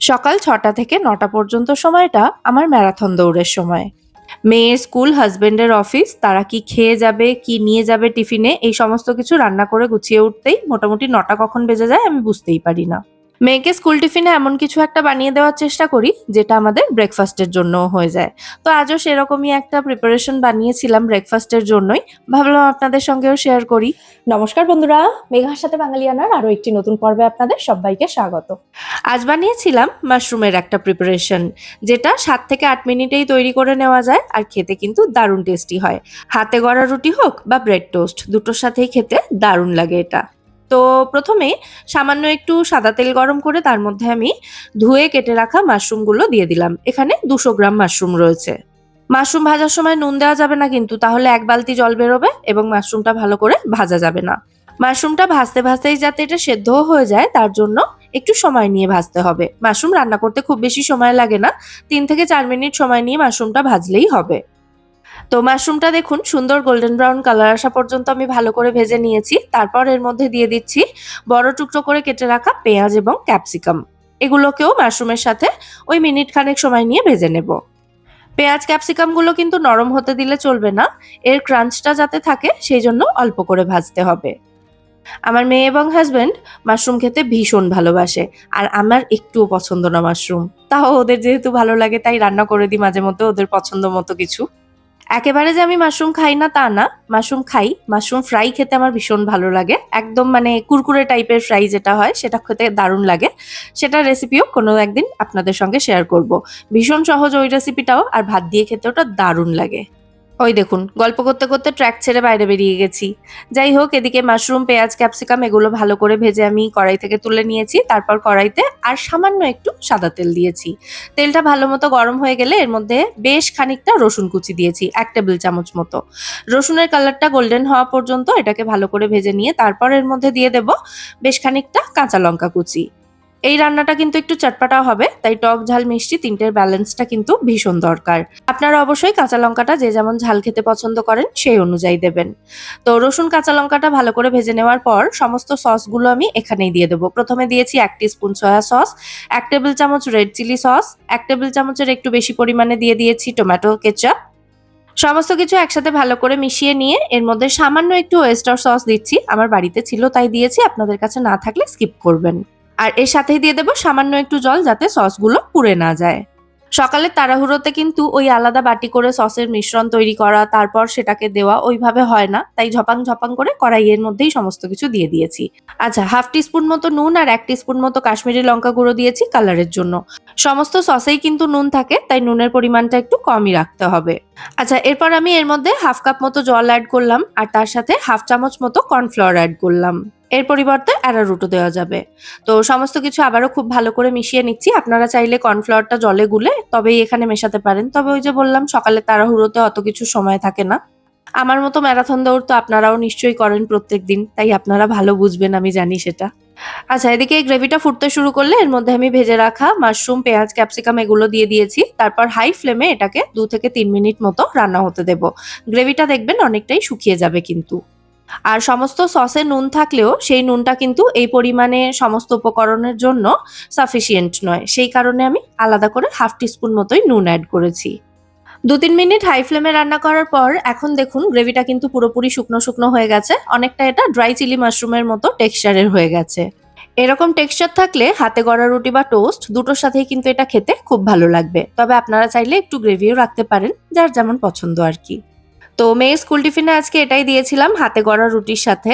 সকাল ছটা থেকে নটা পর্যন্ত সময়টা আমার ম্যারাথন দৌড়ের সময়। মেয়ের স্কুল হাজবেন্ডের অফিস, তারা কি খেয়ে যাবে, কি নিয়ে যাবে টিফিনে, এই সমস্ত কিছু রান্না করে গুছিয়ে উঠতেই মোটামুটি নটা কখন বেজে যায় আমি বুঝতেই পারি না। মেয়েকে স্কুল টিফিনে এমন কিছু একটা বানিয়ে দেওয়ার চেষ্টা করি যেটা আমাদের ব্রেকফাস্টের জন্যও হয়ে যায়। তো আজও সেরকমই একটা প্রিপারেশন বানিয়েছিলাম ব্রেকফাস্টের জন্যই। ভাবলাম আপনাদের সঙ্গেও শেয়ার করি। নমস্কার বন্ধুরা মেঘার সাথে বাঙালিয়ানার আরও একটি নতুন পর্বে আপনাদের সবাইকে স্বাগত। আজ বানিয়েছিলাম মাশরুমের একটা প্রিপারেশন যেটা সাত থেকে আট মিনিটেই তৈরি করে নেওয়া যায় আর খেতে কিন্তু দারুণ টেস্টি হয়। হাতে গড়া রুটি হোক বা ব্রেড টোস্ট দুটোর সাথেই খেতে দারুণ লাগে এটা। তো প্রথমে সামান্য একটু সাদা তেল গরম করে তার মধ্যে আমি ধুয়ে কেটে রাখা মাশরুমগুলো দিয়ে দিলাম। এখানে দুশো গ্রাম মাশরুম রয়েছে। মাশরুম ভাজার সময় নুন দেওয়া যাবে না কিন্তু, তাহলে এক বালতি জল বেরোবে এবং মাশরুমটা ভালো করে ভাজা যাবে না। মাশরুমটা ভাজতে ভাজতেই যাতে এটা সেদ্ধও হয়ে যায়, তার জন্য একটু সময় নিয়ে ভাজতে হবে। মাশরুম রান্না করতে খুব বেশি সময় লাগে না। তিন থেকে চার মিনিট সময় নিয়ে মাশরুমটা ভাজলেই হবে। তো মাশরুমটা দেখুন, সুন্দর গোল্ডেন ব্রাউন কালার আসা পর্যন্ত আমি ভালো করে ভেজে নিয়েছি। তারপর এর মধ্যে দিয়ে দিচ্ছি বড় টুকরো করে কেটে রাখা পেঁয়াজ এবং ক্যাপসিকাম এগুলোকেও মাশরুমের সাথে ওই মিনিট খানেক সময় নিয়ে ভেজে নেব। পেঁয়াজ ক্যাপসিকামগুলো কিন্তু নরম হতে দিলে চলবে না। এর ক্রাঞ্চটা যাতে থাকে, সেই জন্য অল্প করে ভাজতে হবে। আমার মেয়ে এবং হাজবেন্ড মাশরুম খেতে ভীষণ ভালোবাসে আর আমার একটুও পছন্দ না মাশরুম। তাও ওদের যেহেতু ভালো লাগে, তাই রান্না করে দিই মাঝে মধ্যে, ওদের পছন্দ মতো কিছু। একেবারে যে আমি মাশরুম খাই না তা না, মাশরুম খাই। মাশরুম ফ্রাই খেতে আমার ভীষণ ভালো লাগে। একদম মানে কুরকুরে টাইপের ফ্রাই যেটা হয়, সেটা খেতে দারুণ লাগে। সেটা রেসিপিও কোনো একদিন আপনাদের সঙ্গে শেয়ার করব। ভীষণ সহজ ওই রেসিপিটাও আর ভাত দিয়ে খেতে ওটা দারুণ লাগে। ওই দেখুন, গল্প করতে করতে ট্র্যাক ছেড়ে বাইরে বেরিয়ে গেছি। যাই হোক, এদিকে মাশরুম পেঁয়াজ ক্যাপসিকাম এগুলো ভালো করে ভেজে আমি কড়াই থেকে তুলে নিয়েছি, তারপর কড়াইতে আর সামান্য একটু সাদা তেল দিয়েছি। তেলটা ভালো মতো গরম হয়ে গেলে এর মধ্যে বেশ খানিকটা রসুন কুচি দিয়েছি, এক টেবিল চামচ মতো। রসুনের কালারটা গোল্ডেন হওয়া পর্যন্ত এটাকে ভালো করে ভেজে নিয়ে তারপর এর মধ্যে দিয়ে দেব বেশ খানিকটা কাঁচা লঙ্কা কুচি। এই রান্নাটা কিন্তু একটু চটপাটা হবে, তাই টক, ঝাল, মিষ্টি তিনটের ব্যালেন্সটা কিন্তু ভীষণ দরকার। আপনারা অবশ্যই কাঁচা লঙ্কাটা যে যেমন ঝাল খেতে পছন্দ করেন, সেই অনুযায়ী দেবেন। তো রসুন, কাঁচা লঙ্কাটা ভালো করে ভেজে নেওয়ার পর সমস্ত সসগুলো আমি এখানেই দিয়ে দেবো। প্রথমে দিয়েছি এক স্পুন সয়া সস, এক টেবিল চামচ রেড চিলি সস, এক টেবিল চামচের একটু বেশি পরিমাণে দিয়ে দিয়েছি টমেটো, কেচাপ। সমস্ত কিছু একসাথে ভালো করে মিশিয়ে নিয়ে এর মধ্যে সামান্য একটু ওয়েস্টার সস দিচ্ছি। আমার বাড়িতে ছিল, তাই দিয়েছি। আপনাদের কাছে না থাকলে স্কিপ করবেন। আর এর সাথেই দিয়ে দেবো সামান্য একটু জল যাতে সসগুলো পুড়ে না যায়। সকালের তাড়াহুড়োতে কিন্তু ওই আলাদা বাটি করে সসের মিশ্রণ তৈরি করা, তারপর সেটাকে দেওয়া ওইভাবে হয় না। তাই ঝপাং ঝপাং করে কড়াইয়ের মধ্যেই সমস্ত কিছু দিয়ে দিয়েছি। আচ্ছা হাফ টিস্পুন মতো নুন আর এক টিস্পুন মতো কাশ্মীরি লঙ্কা গুঁড়ো দিয়েছি কালারের জন্য। সমস্ত সসেই কিন্তু নুন থাকে, তাই নুনের পরিমাণটা একটু কমই রাখতে হবে। আচ্ছা এরপর আমি এর মধ্যে হাফ কাপ মতো জল অ্যাড করলাম, আর তার সাথে হাফ চামচ মতো কর্নফ্লাওয়ার অ্যাড করলাম। এর পরিবর্তে অ্যারারুটও দেওয়া যাবে। তো সমস্ত কিছু আবারও খুব ভালো করে মিশিয়ে নিচ্ছি। আপনারা চাইলে কর্নফ্লাওয়ারটা জলে গুলে তবেই এখানে মেশাতে পারেন। তবে ওই যে বললাম, সকালে তাড়াহুড়োতে অত কিছু সময় থাকে না। আমার মতো ম্যারাথন দৌড় তো আপনারাও নিশ্চয়ই করেন প্রত্যেক দিন, তাই আপনারা ভালো বুঝবেন, আমি জানি সেটা। আচ্ছা এদিকে এই গ্রেভিটা ফুটতে শুরু করলে এর মধ্যে আমি ভেজে রাখা মাশরুম, পেঁয়াজ, ক্যাপসিকাম এগুলো দিয়ে দিয়েছি। তারপর হাই ফ্লেমে এটাকে দু থেকে তিন মিনিট মতো রান্না হতে দেব। গ্রেভিটা দেখবেন অনেকটাই শুকিয়ে যাবে কিন্তু। আর সমস্ত সসে নুন থাকলেও সেই নুনটা কিন্তু এই পরিমাণে সমস্ত উপকরণের জন্য সাফিসিয়েন্ট নয়। সেই কারণে আমি আলাদা করে হাফ টিস্পুন মতোই নুন অ্যাড করেছি। দু তিন মিনিট হাই ফ্লেমে রান্না করার পর এখন দেখুন গ্রেভিটা কিন্তু পুরোপুরি শুকনো শুকনো হয়ে গেছে। অনেকটা এটা ড্রাই চিলি মাশরুমের মতো টেক্সচারের হয়ে গেছে। এরকম টেক্সচার থাকলে হাতে গড়া রুটি বা টোস্ট দুটোর সাথেই কিন্তু এটা খেতে খুব ভালো লাগবে। তবে আপনারা চাইলে একটু গ্রেভিও রাখতে পারেন, যার যেমন পছন্দ আর কি। তো মেয়ে স্কুল টিফিনে আজকে এটাই দিয়েছিলাম, হাতে গড়া রুটির সাথে।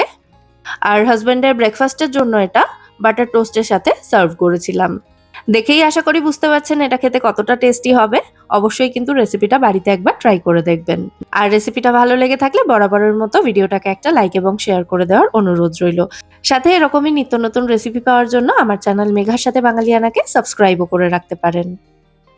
আর হাজব্যান্ডের ব্রেকফাস্টের জন্য এটা বাটার টোস্টের সাথে সার্ভ করেছিলাম। দেখেই আশা করি বুঝতে পারছেন এটা খেতে কতটা টেস্টি হবে। অবশ্যই কিন্তু রেসিপিটা বাড়িতে একবার ট্রাই করে দেখবেন। আর রেসিপিটা ভালো লেগে থাকলে বরাবরের মতো ভিডিওটাকে একটা লাইক এবং শেয়ার করে দেওয়ার অনুরোধ রইল। সাথে এরকমই নিত্য নতুন রেসিপি পাওয়ার জন্য আমার চ্যানেল মেঘার সাথে বাঙালিয়ানাকে সাবস্ক্রাইবও করে রাখতে পারেন।